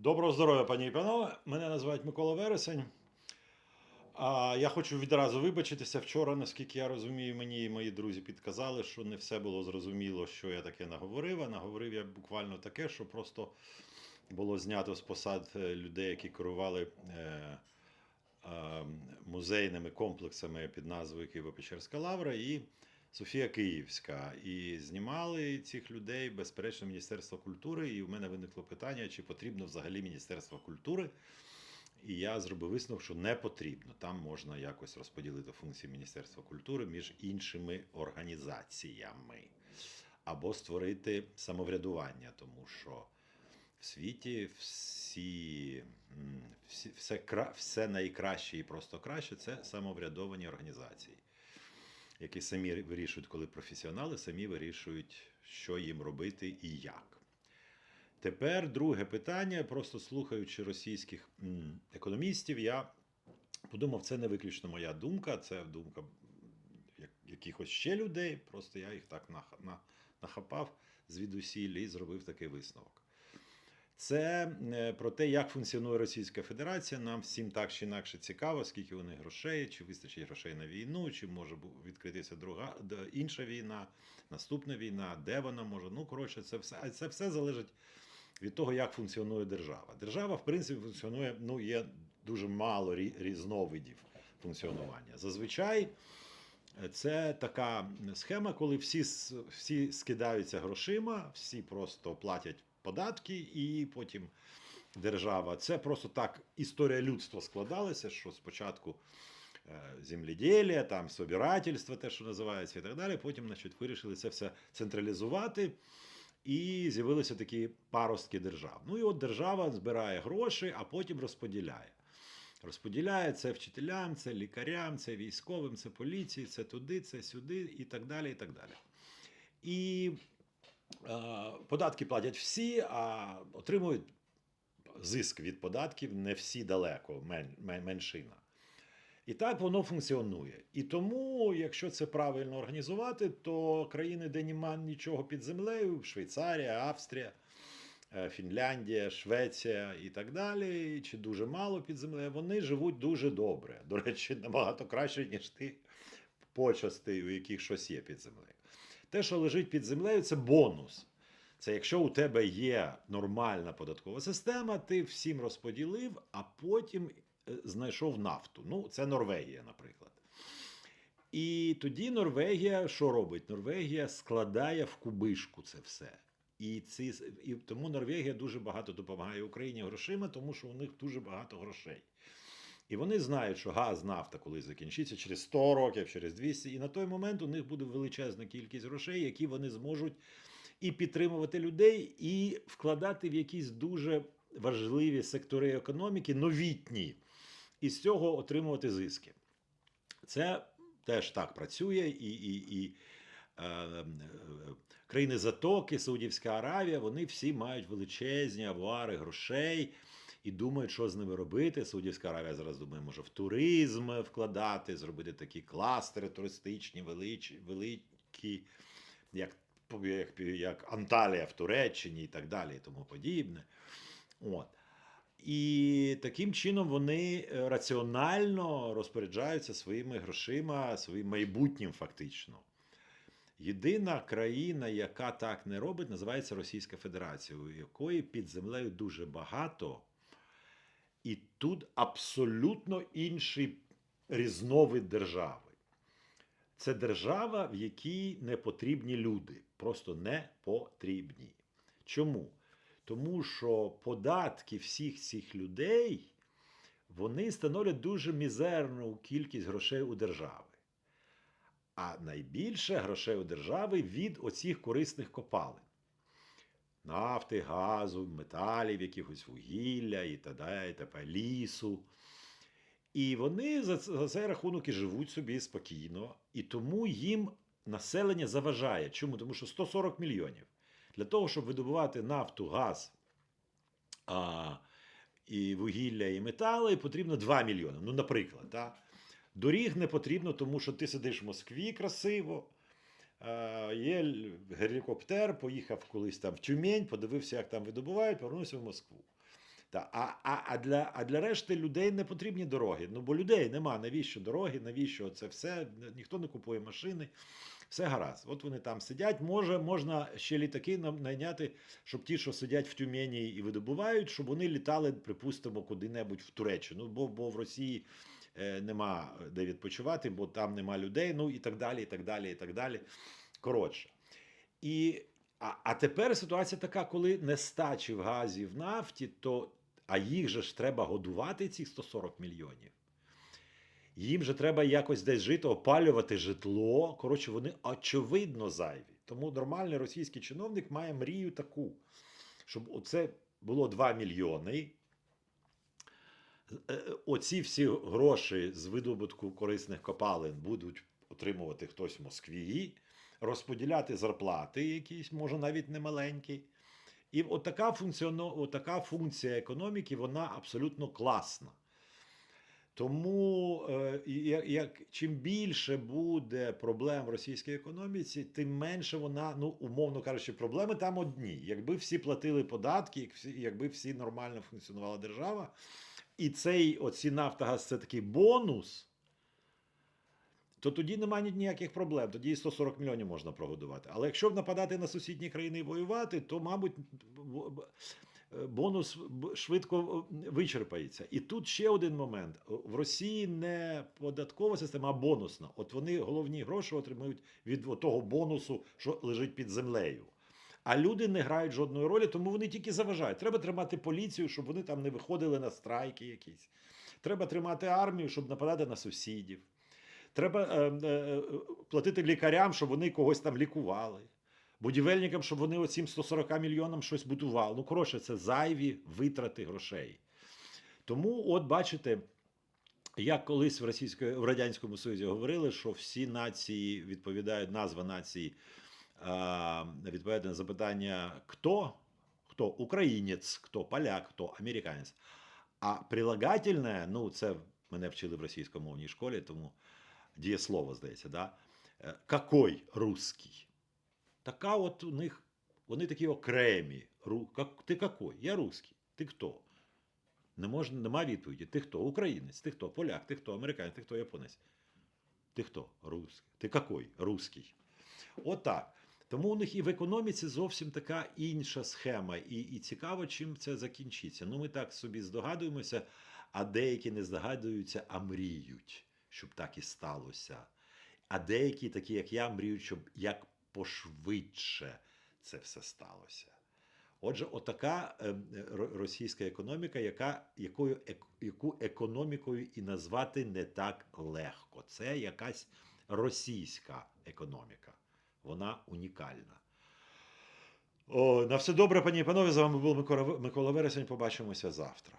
Доброго здоров'я, пані і панове. Мене називають Микола Вересень. А я хочу відразу вибачитися. Вчора, наскільки я розумію, мені і мої друзі підказали, що не все було зрозуміло, що я таке наговорив. А наговорив я буквально таке, що просто було знято з посад е, людей, які керували е, е, музейними комплексами під назвою Києво-Печерська лавра і Софія Київська. І знімали цих людей, безперечно, Міністерство культури. І в мене виникло питання, чи потрібно взагалі Міністерство культури. І я зробив висновок, що не потрібно. Там можна якось розподілити функції Міністерства культури між іншими організаціями або створити самоврядування, тому що в світі всі, всі все, все найкраще і просто краще це самоврядовані організації, які самі вирішують, коли професіонали самі вирішують, що їм робити і як. Тепер друге питання. Просто слухаючи російських економістів, я подумав, це не виключно моя думка, це думка як- якихось ще людей. Просто я їх так нах- на- нахапав звідусіль і зробив такий висновок. Це е, про те, як функціонує Російська Федерація. Нам всім так чи інакше цікаво, скільки них грошей, чи вистачить грошей на війну, чи може відкритися друга інша війна, наступна війна, де вона може. Ну, коротше, це все, це все залежить від того, як функціонує держава. Держава, в принципі, функціонує, ну, є дуже мало рі- різновидів функціонування. Зазвичай е, це така схема, коли всі, всі скидаються грошима, всі просто платять податки, і потім держава. Це просто так історія людства складалася, що спочатку е, земледілля, там собирательство, те, що називається, і так далі. Потім, значить, вирішили це все централізувати. І з'явилися такі паростки держав. Ну і от держава збирає гроші, а потім розподіляє. Розподіляє це вчителям, це лікарям, це військовим, це поліції, це туди, це сюди, і так далі. І так далі. І податки платять всі, а отримують зиск від податків не всі далеко, мен, мен- меншина. І так воно функціонує. І тому, якщо це правильно організувати, то країни, де нема нічого під землею, Швейцарія, Австрія, е, Фінляндія, Швеція і так далі, чи дуже мало під землею, вони живуть дуже добре. До речі, набагато краще, ніж ти почасти, у яких щось є під землею. Те, що лежить під землею, це бонус. Це якщо у тебе є нормальна податкова система, ти всім розподілив, а потім е, знайшов нафту. Ну, це Норвегія, наприклад. І тоді Норвегія що робить? Норвегія складає в кубишку це все. І, ці, і тому Норвегія дуже багато допомагає Україні грошима, тому що у них дуже багато грошей. І вони знають, що газ, нафта колись закінчиться через 100 років, через 200, і на той момент у них буде величезна кількість грошей, які вони зможуть і підтримувати людей, і вкладати в якісь дуже важливі сектори економіки, новітні, і з цього отримувати зиски. Це теж так працює, і, і, і е, країни Затоки, Саудівська Аравія, вони всі мають величезні авуари грошей і думають, що з ними робити. Саудівська Аравія зараз думає, може в туризм вкладати, зробити такі кластери туристичні, величі, великі, як, як, як Анталія в Туреччині і так далі, і тому подібне. От. І таким чином вони е, раціонально розпоряджаються своїми грошима, своїм майбутнім фактично. Єдина країна, яка так не робить, називається Російська Федерація, у якої під землею дуже багато, і тут абсолютно інший різновид держави. Це держава, в якій не потрібні люди. Просто не потрібні. Чому? Тому що податки всіх цих людей вони становлять дуже мізерну кількість грошей у держави. А найбільше грошей у держави від оцих корисних копалин. Нафти, газу, металів, якихось вугілля і т.д., і т.п. лісу. І вони за, за цей рахунок і живуть собі спокійно. І тому їм населення заважає. Чому? Тому що 140 мільйонів. Для того, щоб видобувати нафту, газ а, і вугілля, і метали, потрібно 2 мільйони. Ну, наприклад, так? доріг не потрібно, тому що ти сидиш в Москві красиво. Є гелікоптер, поїхав колись там в Тюмень, подивився, як там видобувають, повернувся в Москву. Та, а, а, а, для, а для решти людей не потрібні дороги. Ну, бо людей нема. Навіщо дороги, навіщо це все? Ніхто не купує машини. Все гаразд. От вони там сидять. Може, можна ще літаки найняти, щоб ті, що сидять в Тюмені і видобувають, щоб вони літали, припустимо, куди-небудь в Туреччину. Бо, бо в Росії нема де відпочивати, бо там нема людей, ну і так далі, і так далі, і так далі. Коротше. І, а, а тепер ситуація така, коли нестачі в газі в нафті, то а їх же ж треба годувати, ці 140 мільйонів. Їм же треба якось десь жити, опалювати житло. Коротше, вони очевидно зайві. Тому нормальний російський чиновник має мрію таку, щоб оце було 2 мільйони. Е, е, Оці всі гроші з видобутку корисних копалин будуть отримувати хтось в Москві, розподіляти зарплати якісь, може навіть не маленькі. І отака, функціоно, отака функція економіки, вона абсолютно класна. Тому е, як, чим більше буде проблем в російській економіці, тим менше вона, ну умовно кажучи, проблеми там одні. Якби всі платили податки, якби всі нормально функціонувала держава, і цей оці Нафтогаз це такий бонус, то тоді немає ніяких проблем. Тоді і 140 мільйонів можна прогодувати. Але якщо нападати на сусідні країни і воювати, то, мабуть, бонус швидко е, вичерпається. І тут ще один момент: в Росії не податкова система, а бонусна. От вони головні гроші отримують від того бонусу, що лежить під землею. А люди не грають жодної ролі, тому вони тільки заважають. Треба тримати поліцію, щоб вони там не виходили на страйки якісь. Треба тримати армію, щоб нападати на сусідів. Треба е, е, е, платити лікарям, щоб вони когось там лікували. Будівельникам, щоб вони оцім 140 мільйонам щось будували. Ну, коротше, це зайві витрати грошей. Тому, от бачите, як колись в Російської в Радянському Союзі говорили, що всі нації відповідають, назва нації відповідає на запитання хто? Хто українець, хто поляк, хто американець. А прилагательне, ну це мене вчили в російськомовній школі, тому дієслово, здається, да? Е, какой русский? Така от у них, вони такі окремі. Ру, как, ти какой? Я русский. Ти хто? Не можна, нема відповіді. Ти хто? Українець, ти хто? Поляк, ти хто? Американець, ти хто японець? Ти хто? Русский. Ти какой? Русский. Отак. Тому у них і в економіці зовсім така інша схема. І, і цікаво, чим це закінчиться. Ну, ми так собі здогадуємося, а деякі не здогадуються, а мріють, щоб так і сталося. А деякі, такі як я, мріють, щоб як пошвидше це все сталося. Отже, отака е, російська економіка, яка, якою, яку економікою і назвати не так легко. Це якась російська економіка. Вона унікальна. О, на все добре, пані і панове. З вами був Микола, Микола Вересень. Побачимося завтра.